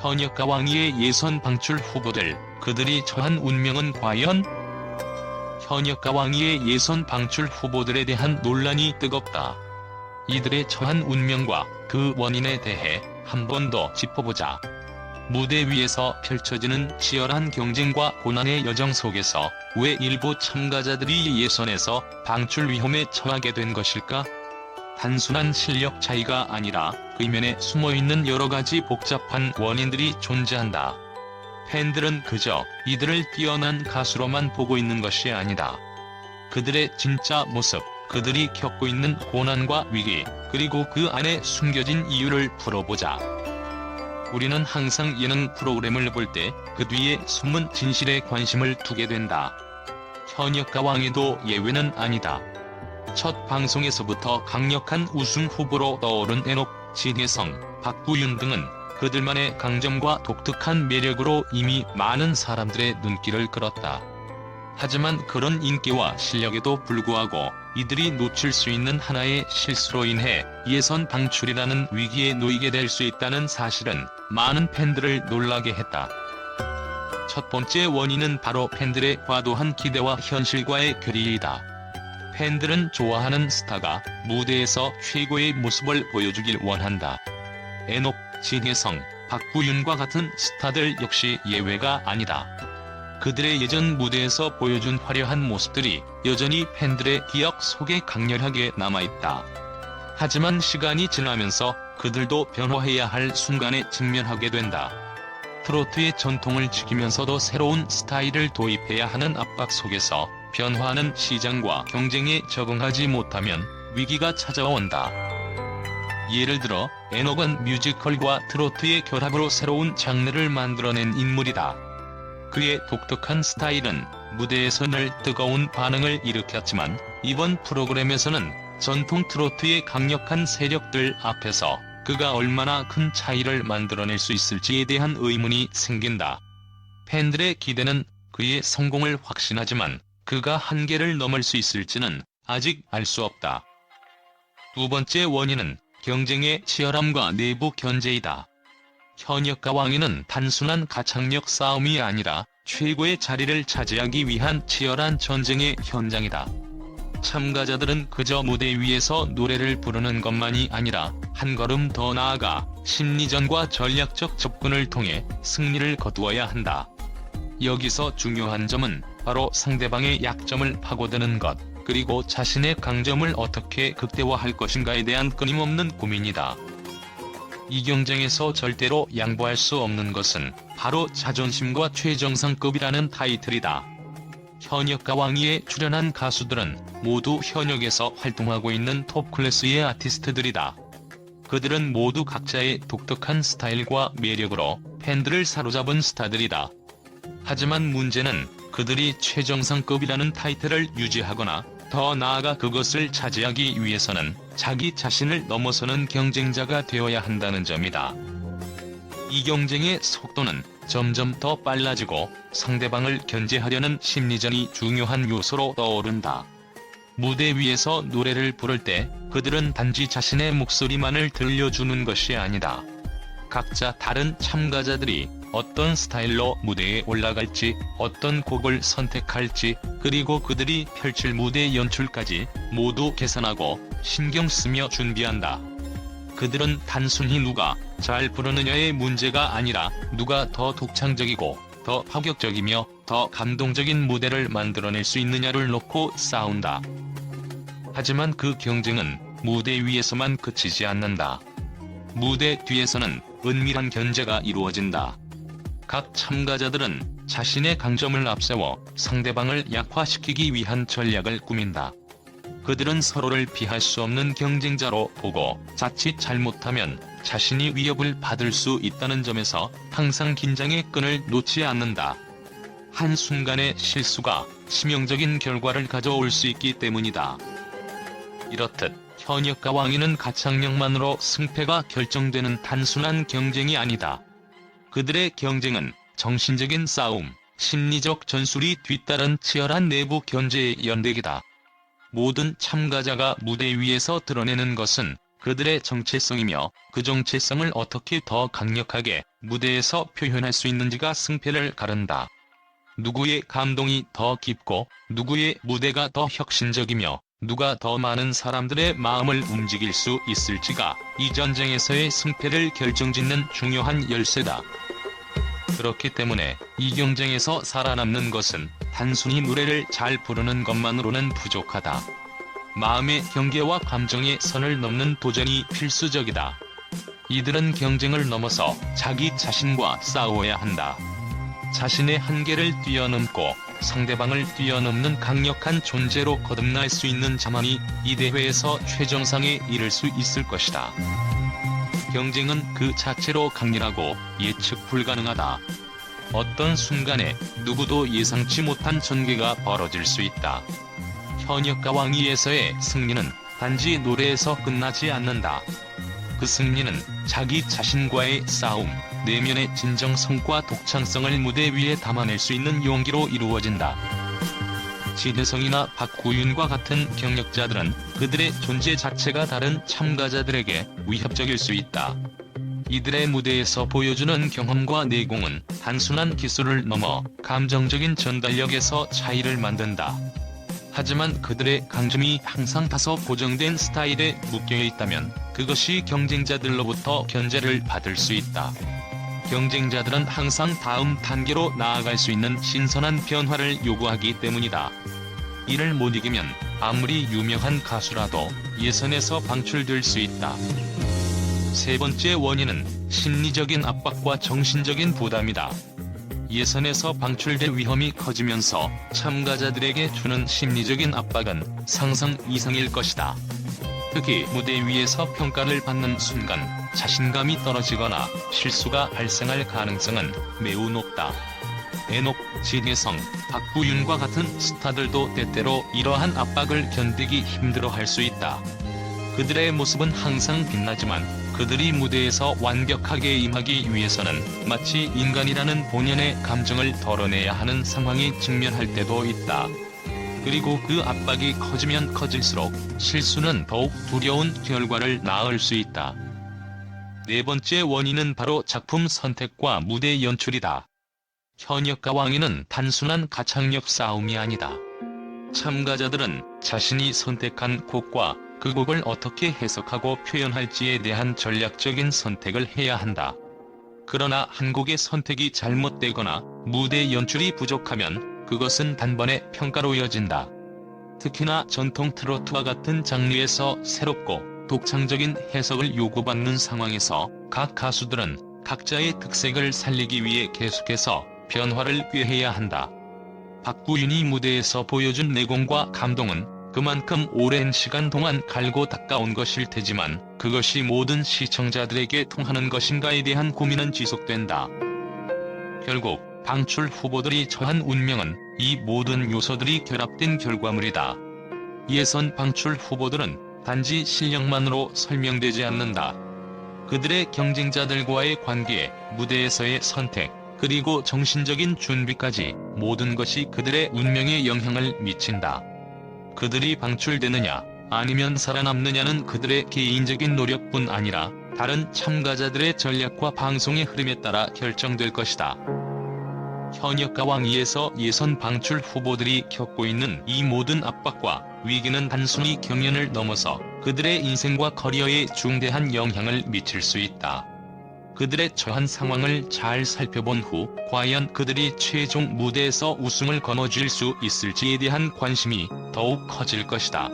현역과 왕위의 예선 방출 후보들, 그들이 처한 운명은 과연? 현역과 왕위의 예선 방출 후보들에 대한 논란이 뜨겁다. 이들의 처한 운명과 그 원인에 대해 한 번 더 짚어보자. 무대 위에서 펼쳐지는 치열한 경쟁과 고난의 여정 속에서 왜 일부 참가자들이 예선에서 방출 위험에 처하게 된 것일까? 단순한 실력 차이가 아니라 그 이면에 숨어 있는 여러 가지 복잡한 원인들이 존재한다. 팬들은 그저 이들을 뛰어난 가수로만 보고 있는 것이 아니다. 그들의 진짜 모습, 그들이 겪고 있는 고난과 위기, 그리고 그 안에 숨겨진 이유를 풀어보자. 우리는 항상 예능 프로그램을 볼 때 그 뒤에 숨은 진실에 관심을 두게 된다. 현역과 왕에도 예외는 아니다. 첫 방송에서부터 강력한 우승 후보로 떠오른 애녹, 진혜성, 박구윤 등은 그들만의 강점과 독특한 매력으로 이미 많은 사람들의 눈길을 끌었다. 하지만 그런 인기와 실력에도 불구하고 이들이 놓칠 수 있는 하나의 실수로 인해 예선 방출이라는 위기에 놓이게 될 수 있다는 사실은 많은 팬들을 놀라게 했다. 첫 번째 원인은 바로 팬들의 과도한 기대와 현실과의 괴리이다. 팬들은 좋아하는 스타가 무대에서 최고의 모습을 보여주길 원한다. 애녹, 진혜성, 박구윤과 같은 스타들 역시 예외가 아니다. 그들의 예전 무대에서 보여준 화려한 모습들이 여전히 팬들의 기억 속에 강렬하게 남아있다. 하지만 시간이 지나면서 그들도 변화해야 할 순간에 직면하게 된다. 트로트의 전통을 지키면서도 새로운 스타일을 도입해야 하는 압박 속에서 변화하는 시장과 경쟁에 적응하지 못하면 위기가 찾아온다. 예를 들어 애녹은 뮤지컬과 트로트의 결합으로 새로운 장르를 만들어낸 인물이다. 그의 독특한 스타일은 무대에서 늘 뜨거운 반응을 일으켰지만 이번 프로그램에서는 전통 트로트의 강력한 세력들 앞에서 그가 얼마나 큰 차이를 만들어낼 수 있을지에 대한 의문이 생긴다. 팬들의 기대는 그의 성공을 확신하지만 그가 한계를 넘을 수 있을지는 아직 알 수 없다. 두 번째 원인은 경쟁의 치열함과 내부 견제이다. 현역과 왕위는 단순한 가창력 싸움이 아니라 최고의 자리를 차지하기 위한 치열한 전쟁의 현장이다. 참가자들은 그저 무대 위에서 노래를 부르는 것만이 아니라 한 걸음 더 나아가 심리전과 전략적 접근을 통해 승리를 거두어야 한다. 여기서 중요한 점은 바로 상대방의 약점을 파고드는 것, 그리고 자신의 강점을 어떻게 극대화할 것인가에 대한 끊임없는 고민이다. 이 경쟁에서 절대로 양보할 수 없는 것은 바로 자존심과 최정상급이라는 타이틀이다. 현역과 왕위에 출연한 가수들은 모두 현역에서 활동하고 있는 톱 클래스의 아티스트들이다. 그들은 모두 각자의 독특한 스타일과 매력으로 팬들을 사로잡은 스타들이다. 하지만 문제는 그들이 최정상급이라는 타이틀을 유지하거나 더 나아가 그것을 차지하기 위해서는 자기 자신을 넘어서는 경쟁자가 되어야 한다는 점이다. 이 경쟁의 속도는 점점 더 빨라지고 상대방을 견제하려는 심리전이 중요한 요소로 떠오른다. 무대 위에서 노래를 부를 때 그들은 단지 자신의 목소리만을 들려주는 것이 아니다. 각자 다른 참가자들이 어떤 스타일로 무대에 올라갈지, 어떤 곡을 선택할지, 그리고 그들이 펼칠 무대 연출까지 모두 계산하고 신경 쓰며 준비한다. 그들은 단순히 누가 잘 부르느냐의 문제가 아니라 누가 더 독창적이고 더 파격적이며 더 감동적인 무대를 만들어낼 수 있느냐를 놓고 싸운다. 하지만 그 경쟁은 무대 위에서만 그치지 않는다. 무대 뒤에서는 은밀한 견제가 이루어진다. 각 참가자들은 자신의 강점을 앞세워 상대방을 약화시키기 위한 전략을 꾸민다. 그들은 서로를 피할 수 없는 경쟁자로 보고 자칫 잘못하면 자신이 위협을 받을 수 있다는 점에서 항상 긴장의 끈을 놓지 않는다. 한순간의 실수가 치명적인 결과를 가져올 수 있기 때문이다. 이렇듯 현역과 왕위는 가창력만으로 승패가 결정되는 단순한 경쟁이 아니다. 그들의 경쟁은 정신적인 싸움, 심리적 전술이 뒤따른 치열한 내부 견제의 연대기다. 모든 참가자가 무대 위에서 드러내는 것은 그들의 정체성이며 그 정체성을 어떻게 더 강력하게 무대에서 표현할 수 있는지가 승패를 가른다. 누구의 감동이 더 깊고 누구의 무대가 더 혁신적이며 누가 더 많은 사람들의 마음을 움직일 수 있을지가 이 전쟁에서의 승패를 결정짓는 중요한 열쇠다. 그렇기 때문에 이 경쟁에서 살아남는 것은 단순히 노래를 잘 부르는 것만으로는 부족하다. 마음의 경계와 감정의 선을 넘는 도전이 필수적이다. 이들은 경쟁을 넘어서 자기 자신과 싸워야 한다. 자신의 한계를 뛰어넘고 상대방을 뛰어넘는 강력한 존재로 거듭날 수 있는 자만이 이 대회에서 최정상에 이를 수 있을 것이다. 경쟁은 그 자체로 강렬하고 예측 불가능하다. 어떤 순간에 누구도 예상치 못한 전개가 벌어질 수 있다. 현역과 왕위에서의 승리는 단지 노래에서 끝나지 않는다. 그 승리는 자기 자신과의 싸움, 내면의 진정성과 독창성을 무대 위에 담아낼 수 있는 용기로 이루어진다. 지혜성이나 박구윤과 같은 경력자들은 그들의 존재 자체가 다른 참가자들에게 위협적일 수 있다. 이들의 무대에서 보여주는 경험과 내공은 단순한 기술을 넘어 감정적인 전달력에서 차이를 만든다. 하지만 그들의 강점이 항상 다소 고정된 스타일에 묶여 있다면 그것이 경쟁자들로부터 견제를 받을 수 있다. 경쟁자들은 항상 다음 단계로 나아갈 수 있는 신선한 변화를 요구하기 때문이다. 이를 못 이기면 아무리 유명한 가수라도 예선에서 방출될 수 있다. 세 번째 원인은 심리적인 압박과 정신적인 부담이다. 예선에서 방출될 위험이 커지면서 참가자들에게 주는 심리적인 압박은 상상 이상일 것이다. 특히 무대 위에서 평가를 받는 순간 자신감이 떨어지거나 실수가 발생할 가능성은 매우 높다. 에녹, 진혜성, 박구윤과 같은 스타들도 때때로 이러한 압박을 견디기 힘들어 할 수 있다. 그들의 모습은 항상 빛나지만 그들이 무대에서 완벽하게 임하기 위해서는 마치 인간이라는 본연의 감정을 덜어내야 하는 상황에 직면할 때도 있다. 그리고 그 압박이 커지면 커질수록 실수는 더욱 두려운 결과를 낳을 수 있다. 네 번째 원인은 바로 작품 선택과 무대 연출이다. 현역과 왕위는 단순한 가창력 싸움이 아니다. 참가자들은 자신이 선택한 곡과 그 곡을 어떻게 해석하고 표현할지에 대한 전략적인 선택을 해야 한다. 그러나 한 곡의 선택이 잘못되거나 무대 연출이 부족하면 그것은 단번에 평가로 이어진다. 특히나 전통 트로트와 같은 장르에서 새롭고 독창적인 해석을 요구받는 상황에서 각 가수들은 각자의 특색을 살리기 위해 계속해서 변화를 꾀해야 한다. 박구윤이 무대에서 보여준 내공과 감동은 그만큼 오랜 시간 동안 갈고 닦아온 것일 테지만 그것이 모든 시청자들에게 통하는 것인가에 대한 고민은 지속된다. 결국 방출 후보들이 처한 운명은 이 모든 요소들이 결합된 결과물이다. 예선 방출 후보들은 단지 실력만으로 설명되지 않는다. 그들의 경쟁자들과의 관계, 무대에서의 선택, 그리고 정신적인 준비까지 모든 것이 그들의 운명에 영향을 미친다. 그들이 방출되느냐 아니면 살아남느냐는 그들의 개인적인 노력뿐 아니라 다른 참가자들의 전략과 방송의 흐름에 따라 결정될 것이다. 현역과 왕위에서 예선 방출 후보들이 겪고 있는 이 모든 압박과 위기는 단순히 경연을 넘어서 그들의 인생과 커리어에 중대한 영향을 미칠 수 있다. 그들의 처한 상황을 잘 살펴본 후 과연 그들이 최종 무대에서 우승을 거머쥘 수 있을지에 대한 관심이 더욱 커질 것이다.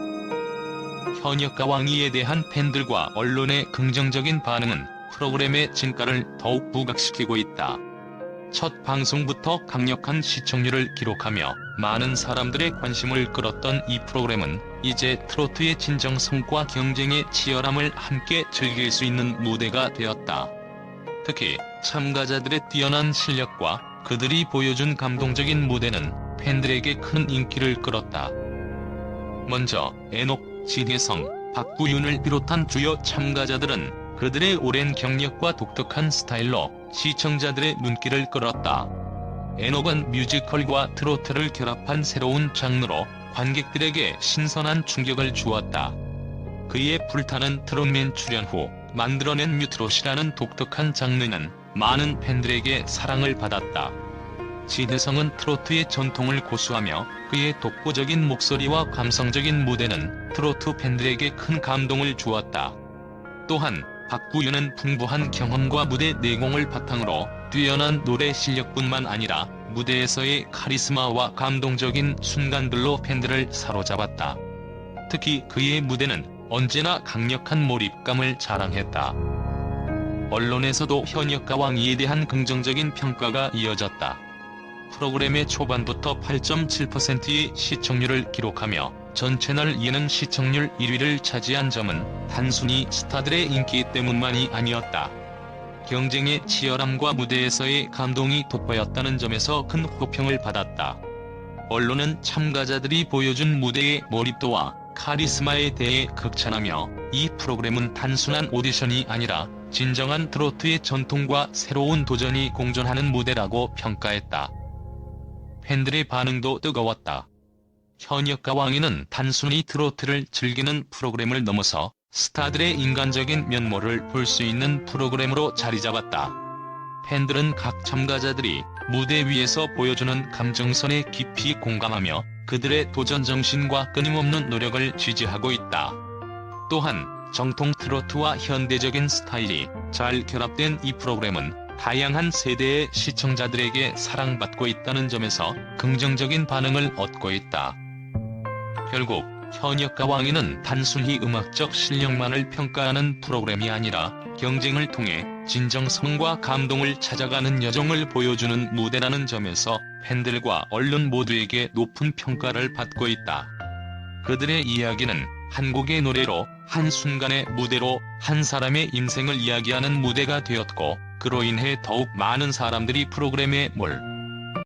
현역과 왕위에 대한 팬들과 언론의 긍정적인 반응은 프로그램의 진가를 더욱 부각시키고 있다. 첫 방송부터 강력한 시청률을 기록하며 많은 사람들의 관심을 끌었던 이 프로그램은 이제 트로트의 진정성과 경쟁의 치열함을 함께 즐길 수 있는 무대가 되었다. 특히 참가자들의 뛰어난 실력과 그들이 보여준 감동적인 무대는 팬들에게 큰 인기를 끌었다. 먼저 에녹, 진혜성, 박구윤을 비롯한 주요 참가자들은 그들의 오랜 경력과 독특한 스타일로 시청자들의 눈길을 끌었다. 에녹은 뮤지컬과 트로트를 결합한 새로운 장르로 관객들에게 신선한 충격을 주었다. 그의 불타는 트롯맨 출연 후 만들어낸 뮤트롯이라는 독특한 장르는 많은 팬들에게 사랑을 받았다. 지대성은 트로트의 전통을 고수하며 그의 독보적인 목소리와 감성적인 무대는 트로트 팬들에게 큰 감동을 주었다. 또한 박구윤은 풍부한 경험과 무대 내공을 바탕으로 뛰어난 노래 실력뿐만 아니라 무대에서의 카리스마와 감동적인 순간들로 팬들을 사로잡았다. 특히 그의 무대는 언제나 강력한 몰입감을 자랑했다. 언론에서도 현역가 왕이에 대한 긍정적인 평가가 이어졌다. 프로그램의 초반부터 8.7%의 시청률을 기록하며 전 채널 예능 시청률 1위를 차지한 점은 단순히 스타들의 인기 때문만이 아니었다. 경쟁의 치열함과 무대에서의 감동이 돋보였다는 점에서 큰 호평을 받았다. 언론은 참가자들이 보여준 무대의 몰입도와 카리스마에 대해 극찬하며 이 프로그램은 단순한 오디션이 아니라 진정한 트로트의 전통과 새로운 도전이 공존하는 무대라고 평가했다. 팬들의 반응도 뜨거웠다. 현역가 왕이는 단순히 트로트를 즐기는 프로그램을 넘어서 스타들의 인간적인 면모를 볼 수 있는 프로그램으로 자리 잡았다. 팬들은 각 참가자들이 무대 위에서 보여주는 감정선에 깊이 공감하며 그들의 도전 정신과 끊임없는 노력을 지지하고 있다. 또한 정통 트로트와 현대적인 스타일이 잘 결합된 이 프로그램은 다양한 세대의 시청자들에게 사랑받고 있다는 점에서 긍정적인 반응을 얻고 있다. 결국 현역가 왕이는 단순히 음악적 실력만을 평가하는 프로그램이 아니라 경쟁을 통해 진정성과 감동을 찾아가는 여정을 보여주는 무대라는 점에서 팬들과 언론 모두에게 높은 평가를 받고 있다. 그들의 이야기는 한 곡의 노래로 한순간의 무대로 한 사람의 인생을 이야기하는 무대가 되었고 그로 인해 더욱 많은 사람들이 프로그램에 몰